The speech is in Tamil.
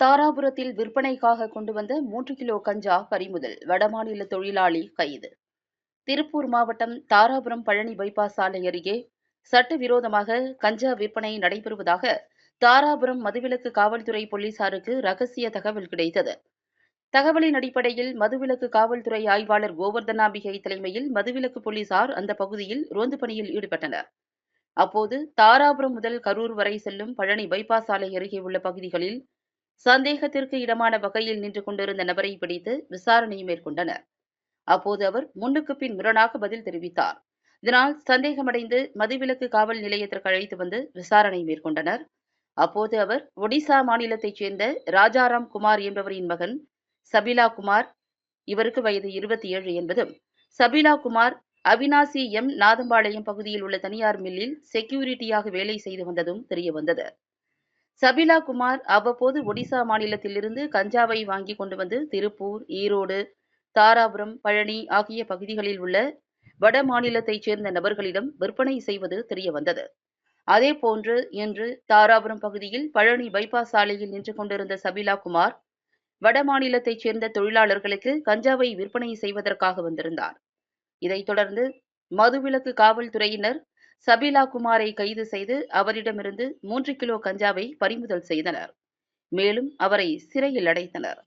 தாராபுரத்தில் விற்பனைக்காக கொண்டு வந்த மூன்று கிலோ கஞ்சா பறிமுதல் வடமாநில தொழிலாளி கைது. திருப்பூர் மாவட்டம் தாராபுரம் பழனி பைபாஸ் சாலை அருகே சட்டவிரோதமாக கஞ்சா விற்பனை நடைபெறுவதாக தாராபுரம் மதுவிலக்கு காவல்துறை போலீசாருக்கு ரகசிய தகவல் கிடைத்தது. தகவலின் அடிப்படையில் மதுவிலக்கு காவல்துறை ஆய்வாளர் கோவர்தனாம்பிகை தலைமையில் மதுவிலக்கு போலீசார் அந்த பகுதியில் ரோந்து பணியில் ஈடுபட்டனர். அப்போது தாராபுரம் முதல் கரூர் வரை செல்லும் பழனி பைபாஸ் சாலை அருகே உள்ள பகுதிகளில் சந்தேகத்திற்கு இடமான வகையில் நின்று கொண்டிருந்த நபரை பிடித்து விசாரணை மேற்கொண்டனர். அப்போது அவர் முன்னுக்கு பின் முரணாக பதில் தெரிவித்தார். இதனால் சந்தேகமடைந்து மதுவிலக்கு காவல் நிலையத்திற்கு அழைத்து வந்து விசாரணை மேற்கொண்டனர். அப்போது அவர் ஒடிசா மாநிலத்தைச் சேர்ந்த ராஜாராம் குமார் என்பவரின் மகன் சபிலா குமார் இவருக்கு வயது இருபத்தி ஏழு என்பதும் சபிலா குமார் அவினாசி எம். நாதம்பாளையம் பகுதியில் உள்ள தனியார் மில்லில் செக்யூரிட்டியாக வேலை செய்து வந்ததும் தெரியவந்தது. சபிலா குமார் அவ்வப்போது ஒடிசா மாநிலத்திலிருந்து கஞ்சாவை வாங்கி கொண்டு வந்து திருப்பூர் ஈரோடு தாராபுரம் பழனி ஆகிய பகுதிகளில் உள்ள வட மாநிலத்தைச் சேர்ந்த நபர்களிடம் விற்பனை செய்வது தெரியவந்தது. அதேபோன்று இன்று தாராபுரம் பகுதியில் பழனி பைபாஸ் சாலையில் நின்று கொண்டிருந்த சபிலா குமார் வட மாநிலத்தைச் சேர்ந்த தொழிலாளர்களுக்கு கஞ்சாவை விற்பனை செய்வதற்காக வந்திருந்தார். இதைத் தொடர்ந்து மதுவிலக்கு காவல்துறையினர் சபிலா குமாரை கைது செய்து அவரிடமிருந்து மூன்று கிலோ கஞ்சாவை பறிமுதல் செய்தனர். மேலும் அவரை சிறையில் அடைத்தனர்.